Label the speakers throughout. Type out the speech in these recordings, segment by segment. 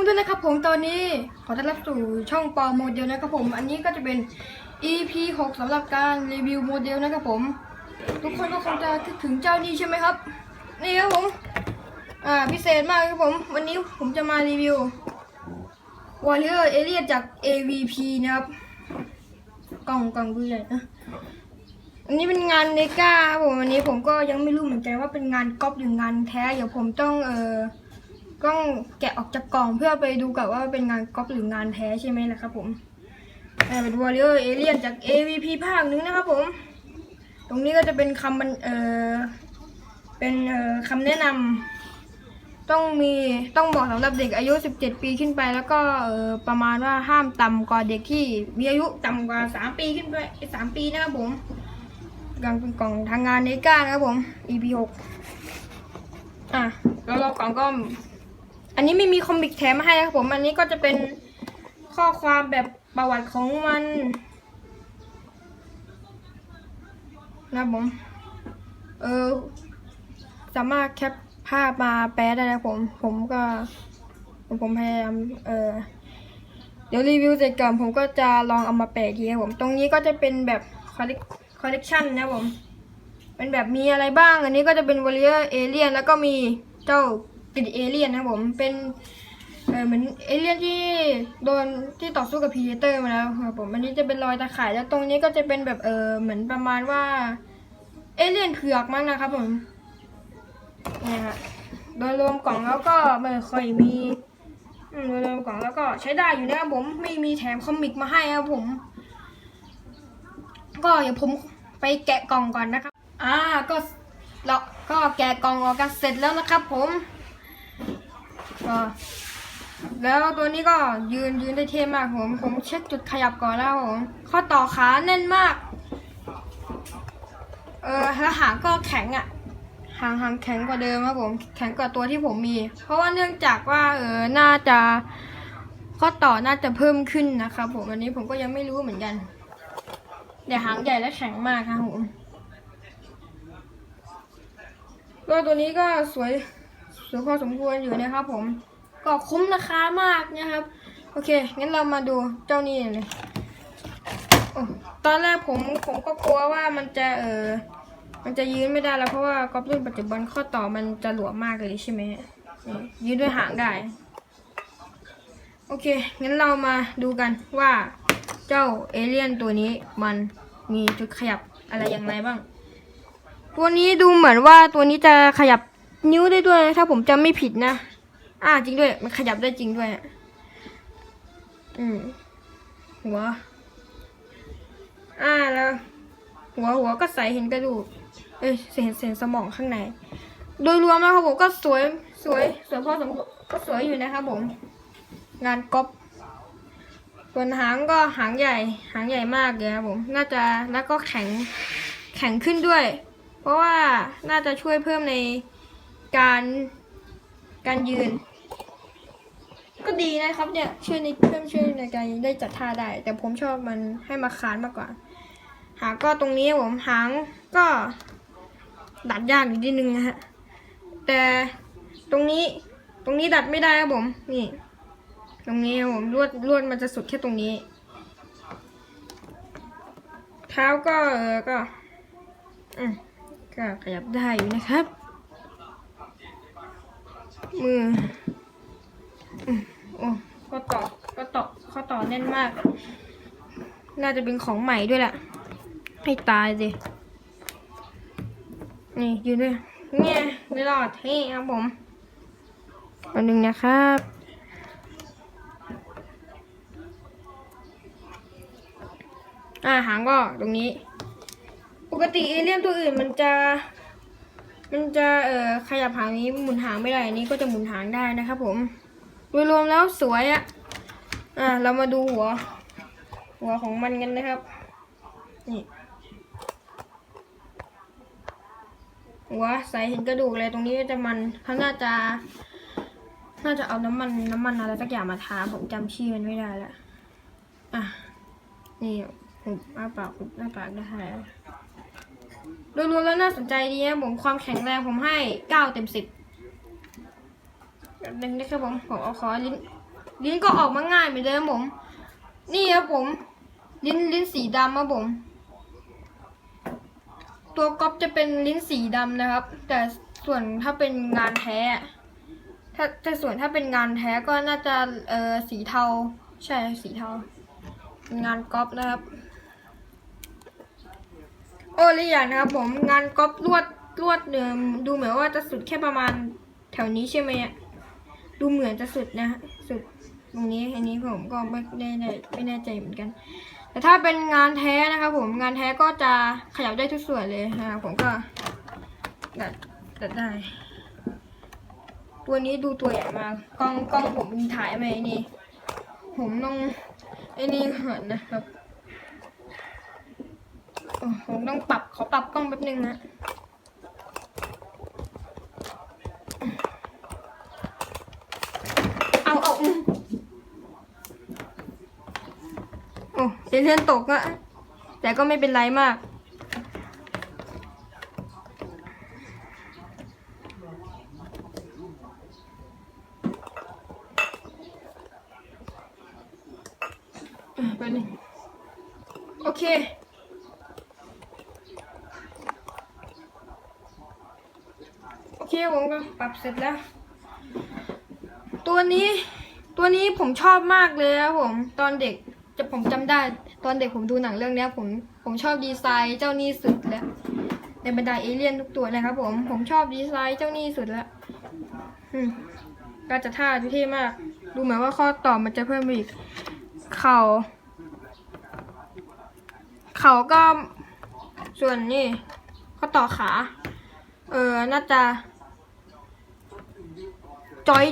Speaker 1: ดีท่านผู้ชมด้วยนะครับผมตอนนี้ขอต้อนรับสู่ช่องปอโมเดลนะครับผม อันนี้ก็จะเป็น EP 6สำหรับการรีวิวโมเดลนะครับผม ทุกคนก็คงจะคิดถึงเจ้านี้ใช่ไหมครับ นี่ครับผม อ่าพิเศษมากครับผม วันนี้ผมจะมารีวิว Warrior Alien จาก AVP นะครับ กล่องกล่องดูใหญ่นะอันนี้เป็นงานเนก้าผมอันนี้ผมก็ยังไม่รู้เหมือนกันว่าเป็นงานก๊อปหรืองานแท้ เดี๋ยวผมต้องเออ ต้องแกะออกจากกล่องเพื่อไปดูกับว่าเป็นงานก๊อปหรืองานแท้ใช่ไหมล่ะครับผมอ่เป็น Warrior Alien จาก AVP ภาคหนึงนะครับผม ตรงนี้ก็จะเป็นคำเออเป็นเออคำแนะนำต้องมีต้องบอกสำหรับเด็กอายุ 17 ปีขึ้นไป แล้วก็เออประมาณว่าห้ามต่ำกว่าเด็กที่มีอายุต่ำกว่า 3 ปีขึ้นไป 3 ปีนะครับผมกล่องเป็นกล่องทางงานเนก้านะครับผม EP หกอะแล้วเรากล่องก็ อันนี้ไม่มีคอมิกแถมมาให้นะครับผม อันนี้ก็จะเป็นข้อความแบบประวัติของมันนะผม เออ สามารถแคปภาพมาแปลได้นะผม ผมก็ผมพยายาม เออเดี๋ยวรีวิวเสร็จก่อนผมก็จะลองเอามาแปะอีกทีครับผม ตรงนี้ก็จะเป็นแบบคอลเลกคอลเลกชันนะผม เป็นแบบมีอะไรบ้าง อันนี้ก็จะเป็นวอลเลอร์เอเลียนแล้วก็มีเจ้า ติดเอเลียนนะผมเป็นเออเหมือนเอเลียนที่โดนที่ต่อสู้กับพีเตอร์มาแล้วครับผมอันนี้จะเป็นรอยตาข่ายแล้วตรงนี้ก็จะเป็นแบบเออเหมือนประมาณว่าเอเลียนเผือกมั้งนะครับผมเนี่ยฮะโดยรวมกล่องแล้วก็ไม่ค่อยมีอืมเริ่มกล่องแล้วก็ใช้ได้อยู่นะครับผมไม่มีแถมคอมิกมาให้ครับผม ก็เดี๋ยวผมไปแกะกล่องก่อนนะครับ อ่าก็เราก็แกะกล่องออกกันเสร็จแล้วนะครับผม ก็แล้วตัวนี้ก็ยืนยืนได้เท่มากผม ผมเช็คจุดขยับก่อนแล้วผมข้อต่อขาแน่นมาก เออแล้วหางก็แข็งอะหางหางแข็งกว่าเดิมครับผมแข็งกว่าตัวที่ผมมี เพราะว่าเนื่องจากว่าเออน่าจะข้อต่อน่าจะเพิ่มขึ้นนะครับผมอันนี้ผมก็ยังไม่รู้เหมือนกันแต่หางใหญ่และแข็งมากครับผมก็ตัวนี้ก็สวย สวยพอสมควรอยู่นะครับ ผมก็คุ้มราคามากนะครับ โอเคงั้นเรามาดูเจ้านี่เลยอตอนแรกผมผมก็กลัวว่ามันจะเออมันจะยืนไม่ได้แล้วเพราะว่ากอล์ฟรุ่นปัจจุบันข้อต่อมันจะหลวมมากเลยใช่ไหมยืนด้วยหางได้ โอเค งั้นเรามาดูกันว่าเจ้าเอเลี่ยนตัวนี้มันมีจุดขยับอะไรอย่างไรบ้าง ตัวนี้ดูเหมือนว่าตัวนี้จะขยับ นิ้วได้ด้วยนะถ้าผมจำไม่ผิดนะ อ่าจริงด้วย มันขยับได้จริงด้วยอะอืมหัว อ่าแล้ว หัวหัวก็ใสเห็นกระดูก เอ้ยเห็นเห็นสมองข้างใน โดยรวมแล้วครับผมก็สวยสวยสวยพอสมควรก็สวยอยู่นะครับผม งานก๊อปส่วนหางก็หางใหญ่ หางใหญ่มากเลยครับผม น่าจะแล้วก็แข็งแข็งขึ้นด้วย เพราะว่าน่าจะช่วยเพิ่มใน การการยืน ก็ดีนะครับเนี่ยช่วยในเพิ่มช่วยในการได้จัดท่าได้ แต่ผมชอบมันให้มาคานมากกว่า หางก็ตรงนี้ผมหางก็ดัดยากนิดนึงนะฮะแต่ตรงนี้ตรงนี้ดัดไม่ได้ครับผม นี่ ตรงนี้ผมลวดลวดมันจะสุดแค่ตรงนี้ เท้าก็เออก็อืมก็ขยับได้อยู่นะครับ มืออโอ้ข้อต่อข้อต่อข้อต่อแน่นมาก น่าจะเป็นของใหม่ด้วยแหละให้ตายสินี่อยืนด้วยเนี่ยไม่รอดเท่ครับผมอันหนึ่งนะครับอ่าหางก็ตรงนี้ ปกติเอเลี่ยนตัวอื่นมันจะ มันจะเอ่อขยับหางนี้หมุนหางไม่ได้อันนี้ก็จะหมุนหางได้นะครับผม โดยรวมแล้วสวยอะอ่าเรามาดูหัว หัวของมันกันนะครับนี่หัวใสเห็นกระดูกเลยตรงนี้จะมันเขาน่าจะ น่าจะเอาน้ำมันน้ำมันอะไรสักอย่างมาทาผมจำชื่อมันไม่ได้แล้วอะนี่หุบอ้าปากหุบอ้าปากได้รว มๆแล้วน่าสนใจดีนะผมความแข็งแรงผมให้เก้าเต็มสิบแบบนึงนะครับผมผมเอาขอลิ้น ลิ้นก็ออกมาง่ายเหมือนเดิมผม นี่ครับผม ลิ้นลิ้นสีดำครับผม ตัวก๊อปจะเป็นลิ้นสีดำนะครับ แต่ส่วนถ้าเป็นงานแท้ ถ้าแต่ส่วนถ้าเป็นงานแท้ก็น่าจะเออสีเทา ใช่สีเทาเป็นงานก๊อปนะครับ โอ้ละอย่างนะครับผมงานก๊อปลวดลวดเดิมดูเหมือนว่าจะสุดแค่ประมาณแถวนี้ใช่ไหมดูเหมือนจะสุดนะสุดตรงนี้อันนี้ผมก็ไม่แน่ใจไม่แน่ใจเหมือนกัน แต่ถ้าเป็นงานแท้นะครับผมงานแท้ก็จะขยับได้ทุกส่วนเลยนะครับผมก็ดัดดัดได้ ตัวนี้ดูตัวใหญ่มากกล้องกล้องผมถ่ายไหมไอ้นี่ ผมต้องไอ้นี่ก่อนนะครับ โอ้ผมต้องปรับขอปรับกล้องแป๊บนึงนะเอาเอาโอ้เอเลี่ยนตกอะแต่ก็ไม่เป็นไรมากไปหนึ่งโอเค โอเค ผมก็ปรับเสร็จแล้ว ตัวนี้ตัวนี้ผมชอบมากเลยครับผม ตอนเด็กจะผมจำได้ ตอนเด็กผมดูหนังเรื่องนี้ผมผมชอบดีไซน์เจ้านี่สุดแล้วในบรรดาเอเลี่ยนทุกตัวนะครับ ผมผมชอบดีไซน์เจ้านี่สุดแล้วก็จะท่าดูเท่มาก ดูเหมือนว่าข้อต่อมันจะเพิ่มอีก เข่า เข่าก็ส่วนนี่ข้อต่อขา เออน่าจะ จอย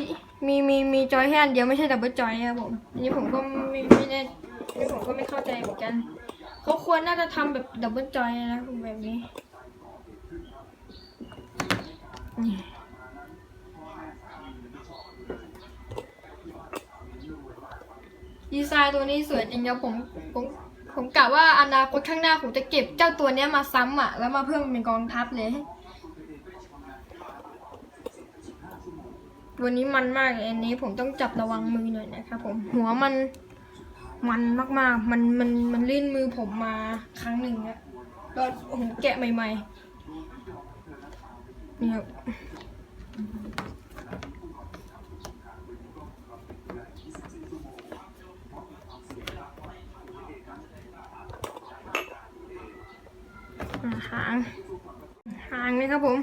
Speaker 1: มีมีมีจอยแค่อันเดียวไม่ใช่ดับเบิลจอยครับผมอันนี้ผมก็ไม่ไม่แน่อันนี้ผมก็ไม่เข้าใจเหมือนกันเขาควรน่าจะทำแบบดับเบิลจอยนะแบบนี้ดีไซน์ตัวนี้สวยจริงๆผมผมผมกะว่าอนาคตข้างหน้าผมจะเก็บเจ้าตัวเนี้ยมาซ้ำอะ แล้วมาเพิ่มเป็นกองทัพเลย วันนี้มันมากอันนี้ผมต้องจับระวังมือหน่อยนะครับผมหัวมันมันมากๆ มันมันมันลื่นมือผมมาครั้งหนึ่งอะก็ผมแกะใหม่ๆเนี่ครับอ่าหางหางนี่ครับผม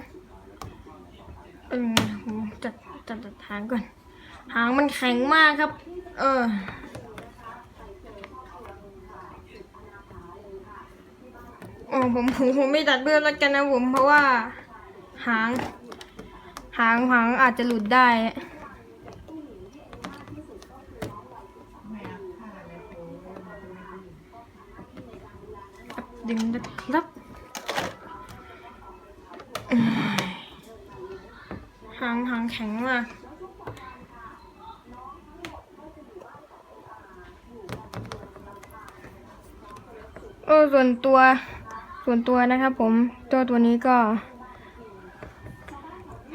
Speaker 1: เออผม จัดจัดจัดหางก่อน หางมันแข็งมากครับ เออ โอ้ผมผมผมไม่ตัดเบื้องแล้วกันนะผมเพราะว่า หาง หางหางอาจจะหลุดได้ดึงนะครับางหางแข็งมากเออส่วนตัวส่วนตัวนะครับผมตัวตัวนี้ก็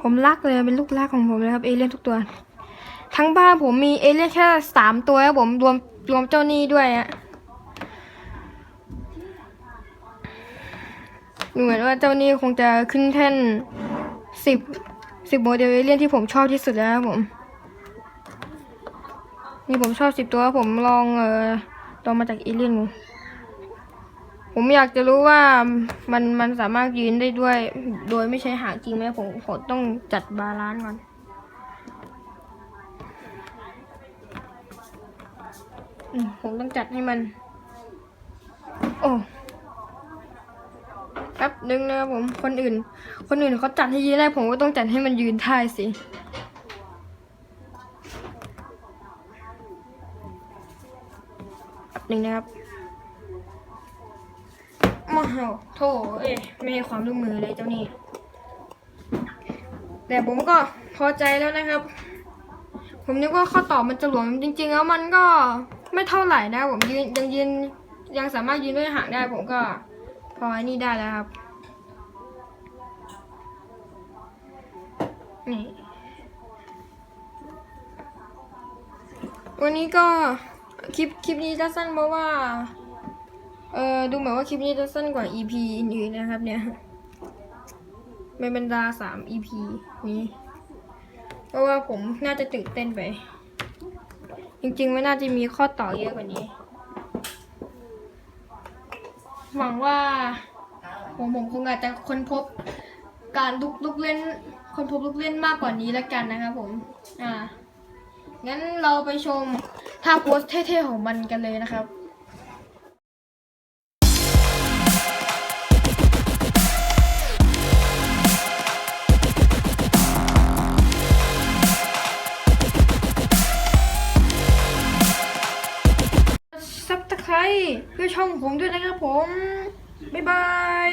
Speaker 1: ผมรักเลยเป็นลูกรักของผมเลยครับเอเลี่ยนทุกตัว ทั้งบ้านผมมีเอเลี่ยนแค่สามตัวครับผมรวมรวมเจ้านี่ด้วยอะดูเหมือนว่าเจ้านี่คงจะขึ้นแท่นสิบ สิบโมเดลเอเลี่ยนที่ผมชอบที่สุดแล้วผม นี่ผมชอบสิบตัวผมลองเออลองมาจากเอเลี่ยนดูผมอยากจะรู้ว่ามันมันสามารถยืนได้ด้วย โดยไม่ใช้หางจริงไหมผมผมต้องจัดบาลานซ์ก่อนผมต้องจัดให้มัน โอ้ แป๊บนึงนะครับผม คนอื่น คนอื่นเขาจัดให้ยืนได้ผมก็ต้องจัดให้มันยืนได้สิแป๊บนึงนะครับมาเหาโถเอ้ยไม่ให้ความร่วมมือเลยเจ้านี่ แต่ผมก็พอใจแล้วนะครับ ผมนึกว่าข้อต่อมันจะหลวมจริง ๆ แล้วมันก็ไม่เท่าไหร่นะผมยืนยังยืนยังสามารถยืนด้วยหางได้ผมก็ พออ้นี่ได้แล้วครับ นี่ วันนี้ก็คลิปคลิปนี้จะสั้นเพราะว่า เออดูเหมือนว่าคลิปนี้จะสั้นกว่า EP อื่นๆนะครับ เนี่ยในบรรดาสาม EP นี้เพราะว่าผมน่าจะตื่นเต้นไป จริงๆไมันน่าจะมีข้อต่อเยอะกว่านี้ หวังว่าผมผมคงอาจจะค้นพบการลุกลุกเล่นค้นพบลุกเล่นมากกว่านี้แล้วกันนะครับผม อ่า งั้นเราไปชมท่าโพสเท่ๆของมันกันเลยนะครับ ด้วยช่องผมด้วยนะครับผม บ๊ายบาย